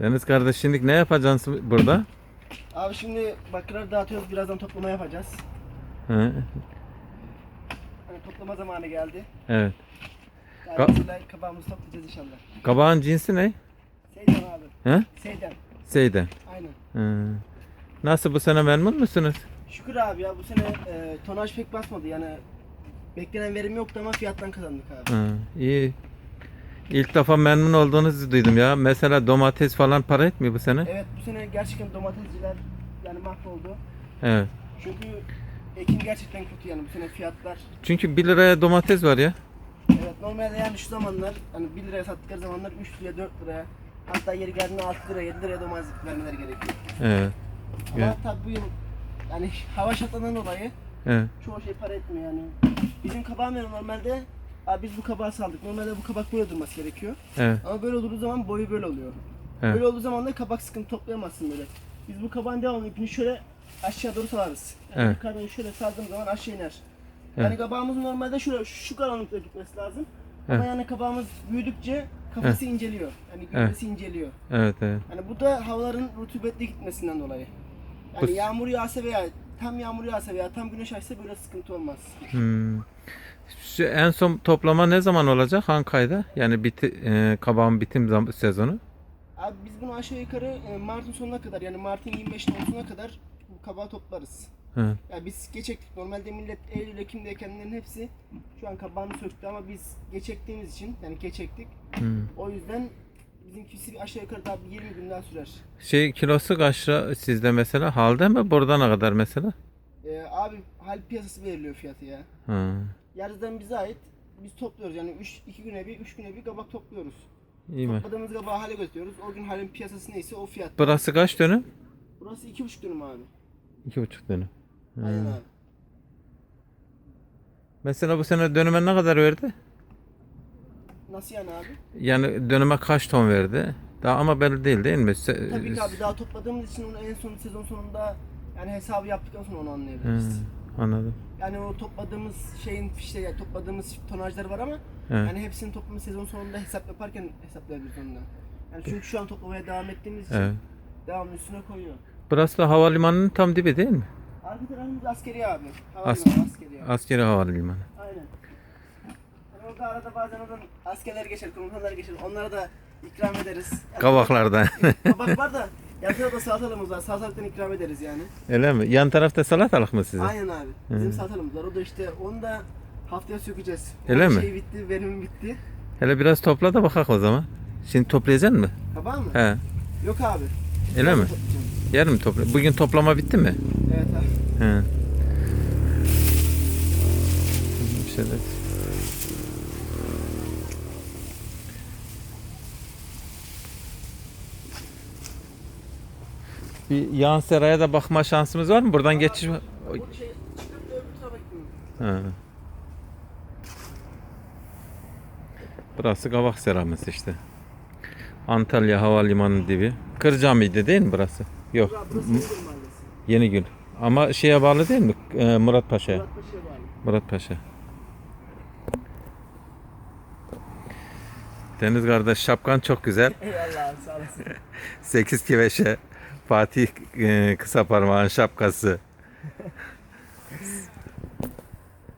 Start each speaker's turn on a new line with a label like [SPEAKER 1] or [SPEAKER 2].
[SPEAKER 1] Deniz kardeş şimdi ne yapacaksın burada?
[SPEAKER 2] Abi şimdi bakırları dağıtıyoruz. Birazdan toplama yapacağız.
[SPEAKER 1] Hı,
[SPEAKER 2] Hani toplama zamanı geldi.
[SPEAKER 1] evet.
[SPEAKER 2] Yani
[SPEAKER 1] Ka-
[SPEAKER 2] mesela kabağımızı toplayacağız inşallah.
[SPEAKER 1] Kabağın cinsi ne?
[SPEAKER 2] Seyden abi.
[SPEAKER 1] He?
[SPEAKER 2] Seyden.
[SPEAKER 1] Seyden.
[SPEAKER 2] Aynen.
[SPEAKER 1] Hı. Nasıl bu sene memnun musunuz?
[SPEAKER 2] Şükür abi ya bu sene e, tonaj pek basmadı yani beklenen verim yoktu ama fiyattan kazandık abi.
[SPEAKER 1] Hı, iyi. İlk defa memnun olduğunuzu duydum ya. Mesela domates falan para etmiyor bu sene.
[SPEAKER 2] Evet bu sene gerçekten domatesciler yani mahvoldu.
[SPEAKER 1] Evet.
[SPEAKER 2] Çünkü ekim gerçekten kötü yani bu sene fiyatlar.
[SPEAKER 1] Çünkü 1 liraya domates var ya.
[SPEAKER 2] Evet normalde yani şu zamanlar hani 1 liraya sattıkları zamanlar 3 liraya 4 liraya hatta yeri geldiğinde 6 liraya 7 liraya domates vermeleri gerekiyor.
[SPEAKER 1] Evet.
[SPEAKER 2] Ama
[SPEAKER 1] Evet.
[SPEAKER 2] tabii bu yıl yani hava şartlarından dolayı
[SPEAKER 1] Evet.
[SPEAKER 2] çoğu şey para etmiyor yani. Bizim kabağım normalde abi biz bu kabağı saldık. Normalde bu kabak böyle durması gerekiyor.
[SPEAKER 1] Evet.
[SPEAKER 2] Ama böyle olduğu zaman boyu böyle oluyor.
[SPEAKER 1] Evet.
[SPEAKER 2] Böyle olduğu zaman da kabak sıkıntı toplayamazsın böyle. Biz bu kabağın devamlı ipini şöyle aşağı doğru salarız. Yani
[SPEAKER 1] Evet.
[SPEAKER 2] yukarıdan şöyle sardığım zaman aşağı iner.
[SPEAKER 1] Evet.
[SPEAKER 2] Yani kabağımızın normalde şöyle şu karanlıkta gitmesi lazım.
[SPEAKER 1] Evet.
[SPEAKER 2] Ama yani kabağımız büyüdükçe kafası inceliyor. Yani gövdesi inceliyor.
[SPEAKER 1] Evet. Evet.
[SPEAKER 2] Yani bu da havaların rutubetli gitmesinden dolayı. Yani
[SPEAKER 1] Bu-
[SPEAKER 2] yağmur yağsa veya tam yağmur yağsa veya tam güneş açsa böyle sıkıntı olmaz.
[SPEAKER 1] Hmm. Şu en son toplama ne zaman olacak? Hangi ayda? Yani biti, e, kabağın bitim zam- sezonu.
[SPEAKER 2] Abi biz bunu aşağı yukarı e, Mart'ın sonuna kadar yani Mart'ın 25'ine 30'una kadar bu kabağı toplarız.
[SPEAKER 1] Hı.
[SPEAKER 2] Ya biz geç ektik. Normalde millet Eylül, Ekim'de ekenlerin hepsi şu an kabağını söktü ama biz geç ektiğimiz için yani geç ektik.
[SPEAKER 1] Hmm.
[SPEAKER 2] O yüzden bizimkisi aşağı yukarı daha bir 20 günden sürer.
[SPEAKER 1] Şey kilosu kaç lira sizde mesela? Halde mi? Buradan ne kadar mesela?
[SPEAKER 2] Ee, abi hal piyasası veriliyor fiyatı ya.
[SPEAKER 1] Hı.
[SPEAKER 2] Yarıdan bize ait. Biz topluyoruz yani 3 2 güne bir 3 güne bir kabak topluyoruz.
[SPEAKER 1] İyi mi?
[SPEAKER 2] Topladığımız kabağı hale götürüyoruz. O gün halin piyasası neyse o fiyat.
[SPEAKER 1] Burası kaç dönüm?
[SPEAKER 2] Burası 2,5 dönüm abi.
[SPEAKER 1] İki buçuk dönüm. Hı.
[SPEAKER 2] Aynen abi.
[SPEAKER 1] Mesela bu sene dönüme ne kadar verdi?
[SPEAKER 2] Nasıl yani abi?
[SPEAKER 1] Yani dönüme kaç ton verdi? Daha ama belli değil değil mi? Se-
[SPEAKER 2] Tabii ki abi daha topladığımız için onu en son sezon sonunda yani hesabı yaptıktan sonra onu anlayabiliriz.
[SPEAKER 1] anladım.
[SPEAKER 2] Yani o topladığımız şeyin işte yani topladığımız tonajlar var ama
[SPEAKER 1] Evet.
[SPEAKER 2] yani hepsinin toplamı sezon sonunda hesap yaparken hesaplayabiliriz ondan. Yani çünkü şu an toplamaya devam ettiğimiz için
[SPEAKER 1] Evet.
[SPEAKER 2] devamlı üstüne koyuyor.
[SPEAKER 1] Burası da havalimanının tam dibi değil mi?
[SPEAKER 2] Arka tarafımız askeri abi.
[SPEAKER 1] As-
[SPEAKER 2] Havalimanı askeri abi.
[SPEAKER 1] Askeri havalimanı.
[SPEAKER 2] Aynen. Orada arada bazen oradan askerler geçer, komutanlar geçer. Onlara da ikram ederiz.
[SPEAKER 1] Kavaklardan.
[SPEAKER 2] Kabak var da yan tarafta salatalığımız var. Salatalıktan ikram ederiz yani.
[SPEAKER 1] Öyle mi? Yan tarafta salatalık mı sizin?
[SPEAKER 2] Aynen abi. Bizim
[SPEAKER 1] Hı.
[SPEAKER 2] salatalığımız var. O da işte onu da haftaya sökeceğiz.
[SPEAKER 1] Öyle
[SPEAKER 2] Onun
[SPEAKER 1] mi?
[SPEAKER 2] Şey bitti, verimim bitti.
[SPEAKER 1] Hele biraz topla da bakak o zaman. Şimdi toplayacaksın mı?
[SPEAKER 2] Kabağı mı?
[SPEAKER 1] He.
[SPEAKER 2] Yok abi.
[SPEAKER 1] Öyle mi?
[SPEAKER 2] Toplayacağım.
[SPEAKER 1] Yarın mı topla? Bugün toplama bitti mi?
[SPEAKER 2] Evet abi.
[SPEAKER 1] He. Şöyle. Bir yan seraya da bakma şansımız var mı? Buradan geçiş.
[SPEAKER 2] Bu şey çıkıp da öbür tarafa gitmiyor.
[SPEAKER 1] Ha. Burası Kavak Seramız işte. Antalya Havalimanı dibi. Kırcami'de değil mi burası? Yok.
[SPEAKER 2] Burası.
[SPEAKER 1] Yeni gün. Ama şeye bağlı değil mi? Ee, Murat Paşa'ya.
[SPEAKER 2] Murat Paşa'ya bağlı.
[SPEAKER 1] Murat Paşa. Deniz kardeş şapkan çok güzel.
[SPEAKER 2] Eyvallah sağ olasın.
[SPEAKER 1] 8 kiveşe. Fatih e, kısa parmağın şapkası.